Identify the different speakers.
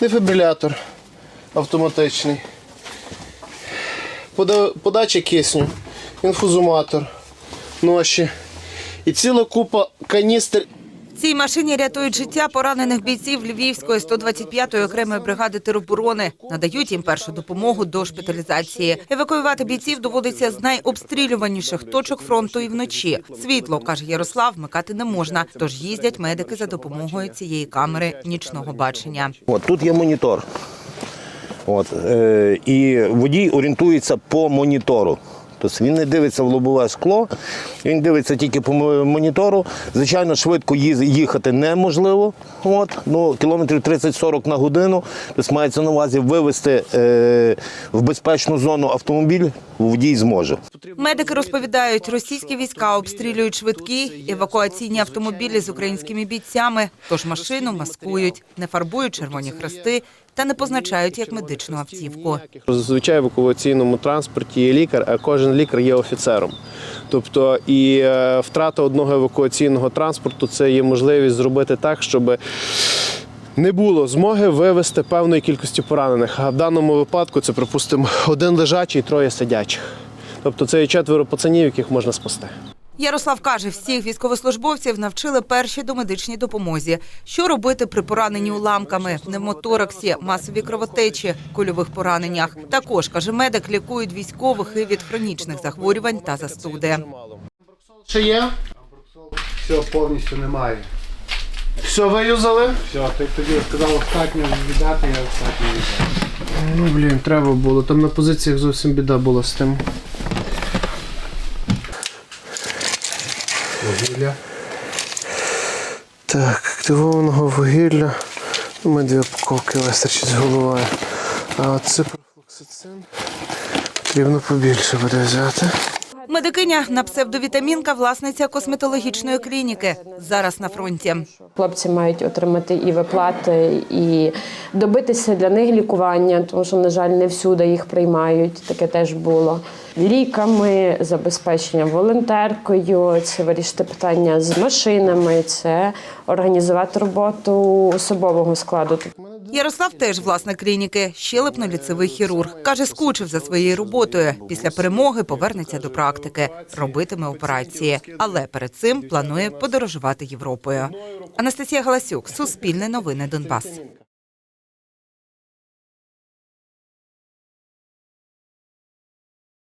Speaker 1: дефібрилятор автоматичний, подача кисню, інфузуматор, ноші і ціла купа каністр.
Speaker 2: Цій машині рятують життя поранених бійців Львівської 125-ї окремої бригади тероборони. Надають їм першу допомогу до шпиталізації. Евакуювати бійців доводиться з найобстрілюваніших точок фронту і вночі. Світло, каже Ярослав, вмикати не можна, тож їздять медики за допомогою цієї камери нічного бачення.
Speaker 3: От тут є монітор. От, е, і водій орієнтується по монітору. Тобто він не дивиться в лобове скло, він дивиться тільки по мо- монітору. Звичайно, швидко їхати неможливо. От, ну, кілометрів 30-40 на годину. Тобто мається на увазі вивезти е, в безпечну зону автомобіль, водій зможе.
Speaker 2: Медики розповідають, російські війська обстрілюють швидкі евакуаційні автомобілі з українськими бійцями. Тож машину маскують, не фарбують червоні хрести та не позначають як медичну автівку.
Speaker 1: Зазвичай в евакуаційному транспорті є лікар, а кожен лікар є офіцером. Тобто і е, втрата одного евакуаційного транспорту це є можливість зробити так, щоб не було змоги вивезти певної кількості поранених. А в даному випадку це, припустимо, один лежачий, троє сидячих. Тобто це є четверо пацанів, яких можна спасти.
Speaker 2: Ярослав каже, всіх військовослужбовців навчили першій домедичній допомозі. Що робити при пораненні уламками, пневмотораксі, масовій кровотечі, кульових пораненнях. Також, каже медик, лікують військових і від хронічних захворювань та застуди.
Speaker 1: Ще є?
Speaker 4: Все, повністю немає.
Speaker 1: Все виюзали?
Speaker 4: Все, ти тоді сказав остатньо віддати, я остатньо віддав.
Speaker 1: Ну, блін, треба було. Там на позиціях зовсім біда була з тим.
Speaker 4: Вугілля.
Speaker 1: Так, активованого вугілля. Ми дві упаковки вистачить з головою. А от ципрофлоксацин потрібно побільше буде взяти.
Speaker 2: Медикиня на псевдовітамінка, власниця косметологічної клініки. Зараз на фронті.
Speaker 5: Хлопці мають отримати і виплати, і добитися для них лікування, тому що, на жаль, не всюди їх приймають. Таке теж було. Ліками, забезпечення волонтеркою, це вирішити питання з машинами, це організувати роботу особового складу.
Speaker 2: Ярослав теж власник клініки, щелепно-ліцевий хірург. Каже, скучив за своєю роботою. Після перемоги повернеться до практики, робитиме операції. Але перед цим планує подорожувати Європою. Анастасія Галасюк, Суспільне новини Донбас.